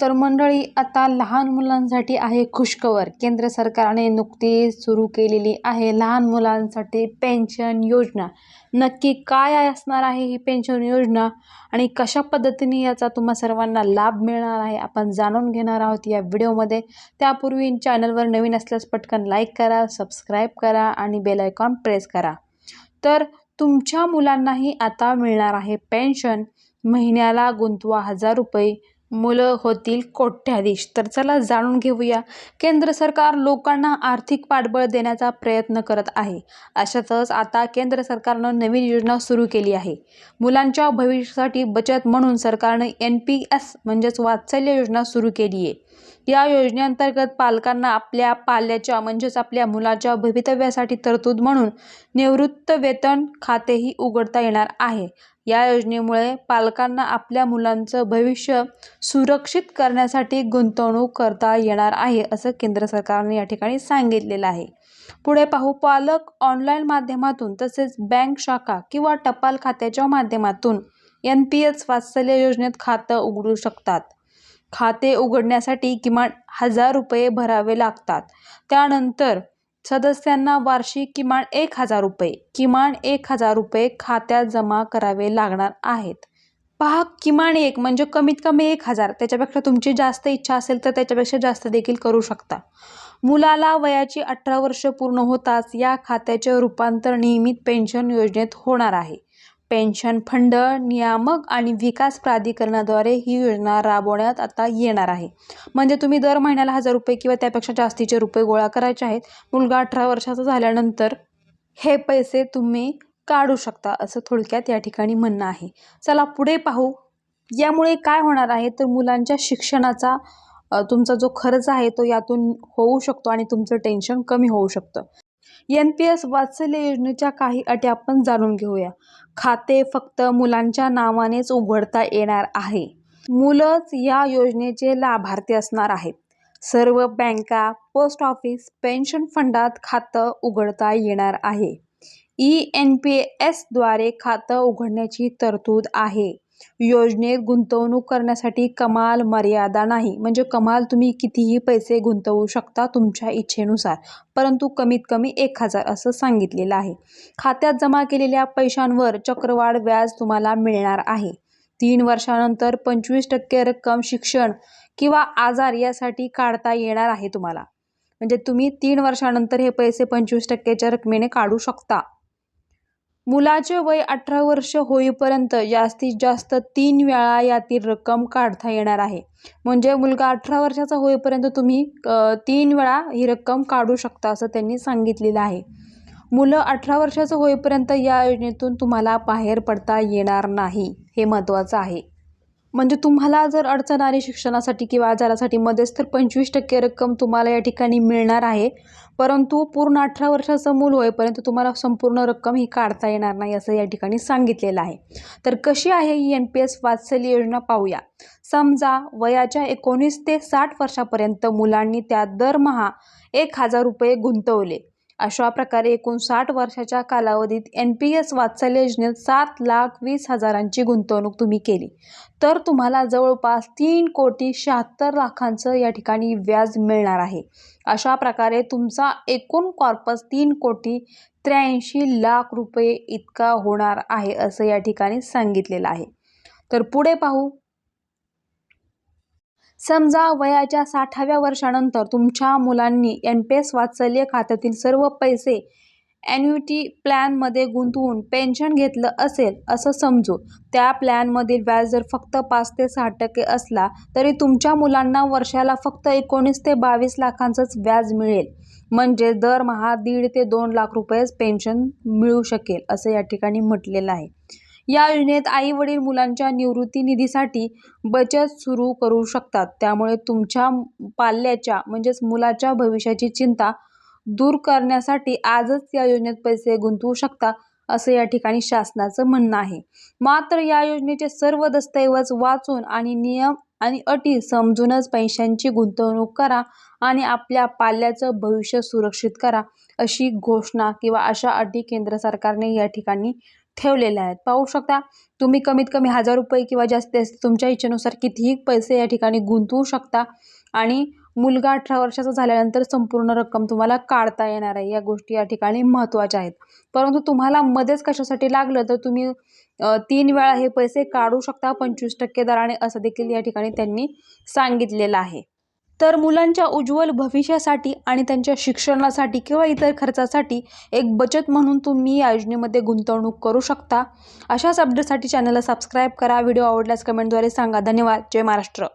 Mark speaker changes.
Speaker 1: तर मंडळी आता लहान मुलांसाठी आहे खुशखबर. केंद्र सरकारने नुकतीच सुरू केलेली आहे लहान मुलांसाठी पेन्शन योजना. नक्की काय असणार आहे ही पेन्शन योजना आणि कशा पद्धतीने याचा तुम्हा सर्वांना लाभ मिळणार आहे आपण जाणून घेणार आहोत या व्हिडिओमध्ये. त्यापूर्वी चॅनलवर नवीन असल्यास पटकन लाईक करा सबस्क्राईब करा आणि बेल आयकॉन प्रेस करा. तर तुमच्या मुलांनाही आता मिळणार आहे पेन्शन. महिन्याला गुंतवा हजार रुपये. मुलं होतील कोट्याधीश तर चला जाणून घेऊया. केंद्र सरकार लोकांना आर्थिक पाठबळ देण्याचा प्रयत्न करत आहे. अशातच आता केंद्र सरकारनं नवीन योजना सुरू केली आहे. मुलांच्या भविष्यासाठी बचत म्हणून सरकारनं एन पी एस म्हणजेच वात्सल्य योजना सुरू केली आहे या योजनेअंतर्गत पालकांना आपल्या पाल्याच्या म्हणजेच आपल्या मुलाच्या भवितव्यासाठी तरतूद म्हणून निवृत्त वेतन खातेही उघडता येणार आहे. या योजनेमुळे पालकांना आपल्या मुलांचं भविष्य सुरक्षित करण्यासाठी गुंतवणूक करता येणार आहे असं केंद्र सरकारने या ठिकाणी सांगितलेलं आहे. पुढे पाहू. पालक ऑनलाईन माध्यमातून तसेच बँक शाखा किंवा टपाल खात्याच्या माध्यमातून एन पी एस वात्सल्य योजनेत खातं उघडू शकतात. खाते उघडण्यासाठी किमान हजार रुपये भरावे लागतात. त्यानंतर सदस्यांना वार्षिक किमान एक हजार रुपये किमान एक हजार रुपये खात्यात जमा करावे लागणार आहेत. पहा किमान एक म्हणजे कमीत कमी एक हजार. त्याच्यापेक्षा तुमची जास्त इच्छा असेल तर त्याच्यापेक्षा जास्त देखील करू शकता. मुलाला वयाची अठरा वर्ष पूर्ण होताच या खात्याचे रूपांतर नियमित पेन्शन योजनेत होणार आहे. पेन्शन फंड नियामक आणि विकास प्राधिकरणाद्वारे ही योजना राबवण्यात आता येणार आहे. म्हणजे तुम्ही दर महिन्याला हजार रुपये किंवा त्यापेक्षा जास्तीचे रुपये गोळा करायचे आहेत. मुलगा अठरा वर्षाचा झाल्यानंतर हे पैसे तुम्ही काढू शकता असं थोडक्यात या ठिकाणी म्हणणं आहे. चला पुढे पाहू. यामुळे काय होणार आहे? तर मुलांच्या शिक्षणाचा तुमचा जो खर्च आहे तो यातून होऊ शकतो आणि तुमचं टेन्शन कमी होऊ शकतं. एन पी एस वात्सल्य योजनेच्या काही अटी आपण जाणून घेऊया. खाते फक्त मुलांच्या नावानेच उघडता येणार आहे. मुलंच या योजनेचे लाभार्थी असणार आहेत. सर्व बँका पोस्ट ऑफिस पेन्शन फंडात खातं उघडता येणार आहे. ई एन पी एसद्वारे खातं उघडण्याची तरतूद आहे. योजनेत गुंतवणूक करण्यासाठी कमाल मर्यादा नाही. म्हणजे कमाल तुम्ही कितीही पैसे गुंतवू शकता तुमच्या इच्छेनुसार परंतु कमीत कमी एक हजार असं सांगितलेलं आहे. खात्यात जमा केलेल्या पैशांवर चक्रवाढ व्याज तुम्हाला मिळणार आहे. तीन वर्षानंतर पंचवीस टक्के रक्कम शिक्षण किंवा आजार यासाठी काढता येणार आहे तुम्हाला. म्हणजे तुम्ही तीन वर्षानंतर हे पैसे पंचवीस टक्क्याच्या रकमेने काढू शकता. मुलाचे वय अठरा वर्ष होईपर्यंत जास्तीत जास्त तीन वेळा यातील रक्कम काढता येणार आहे. म्हणजे मुलगा अठरा वर्षाचा होईपर्यंत तुम्ही तीन वेळा ही रक्कम काढू शकता असं त्यांनी सांगितलेलं आहे. मुलं अठरा वर्षाचं होईपर्यंत या योजनेतून तुम्हाला बाहेर पडता येणार नाही हे महत्त्वाचं आहे. म्हणजे तुम्हाला जर अडचण आली शिक्षणासाठी किंवा आजारासाठी मध्येच तर पंचवीस टक्के रक्कम तुम्हाला या ठिकाणी मिळणार आहे. परंतु पूर्ण अठरा वर्षाचं मूल होईपर्यंत तुम्हाला संपूर्ण रक्कम ही काढता येणार नाही असं या ठिकाणी सांगितलेलं आहे. तर कशी आहे ही एन पी एस वात्सल्य योजना पाहूया. समजा वयाच्या एकोणीस ते साठ वर्षापर्यंत मुलांनी त्यात दरमहा एक हजार रुपये गुंतवले. अशा प्रकारे एकूण साठ वर्षाच्या कालावधीत एन पी एस वात्सल्य योजनेत सात लाख वीस हजारांची गुंतवणूक तुम्ही केली. तर तुम्हाला जवळपास तीन कोटी शहात्तर लाखांचं या ठिकाणी व्याज मिळणार आहे. अशा प्रकारे तुमचा एकूण कॉर्पस तीन कोटी त्र्याऐंशी लाख रुपये इतका होणार आहे असं या ठिकाणी सांगितलेलं आहे. तर पुढे पाहू. समजा वयाच्या साठाव्या वर्षानंतर तुमच्या मुलांनी एन पी एस वात्सल्य खात्यातील सर्व पैसे ॲन्युटी प्लॅनमध्ये गुंतवून पेन्शन घेतलं असेल असं समजू त्या प्लॅनमधील व्याज जर फक्त पाच ते सहा टक्के असला तरी तुमच्या मुलांना वर्षाला फक्त एकोणीस ते बावीस लाखांचंच व्याज मिळेल. म्हणजे दरमहा दीड ते दोन लाख रुपयेच पेन्शन मिळू शकेल असं या ठिकाणी म्हटलेलं आहे. या योजनेत आई वडील मुलांच्या निवृत्ती निधीसाठी बचत सुरू करू शकतात. त्यामुळे तुमच्या पाल्याच्या म्हणजेच मुलाच्या भविष्याची चिंता दूर करण्यासाठी आजच या योजनेत पैसे गुंतवू शकता असं या ठिकाणी शासनाचं म्हणणं आहे. मात्र या योजनेचे सर्व दस्तऐवज वाचून आणि नियम आणि अटी समजूनच पैशांची गुंतवणूक करा आणि आपल्या पाल्याचं भविष्य सुरक्षित करा अशी घोषणा किंवा अशा अटी केंद्र सरकारने या ठिकाणी ठेवलेल्या आहेत. पाहू शकता तुम्ही कमीत कमी हजार रुपये किंवा जास्तीत जास्त तुमच्या इच्छेनुसार कितीही पैसे या ठिकाणी गुंतवू शकता. आणि मुलगा अठरा वर्षाचा झाल्यानंतर संपूर्ण रक्कम तुम्हाला काढता येणार आहे. या गोष्टी या ठिकाणी महत्त्वाच्या आहेत. परंतु तुम्हाला मध्येच कशासाठी लागलं तर तुम्ही तीन वेळा हे पैसे काढू शकता. पंचवीस टक्के दराने असं देखील या ठिकाणी त्यांनी सांगितलेलं आहे. तर मुलांच्या उज्ज्वल भविष्यासाठी आणि त्यांच्या शिक्षणासाठी किंवा इतर खर्चासाठी एक बचत म्हणून तुम्ही या योजनेमध्ये गुंतवणूक करू शकता. अशाच अपडेटसाठी चॅनलला सबस्क्राईब करा. व्हिडिओ आवडल्यास कमेंटद्वारे सांगा. धन्यवाद. जय महाराष्ट्र.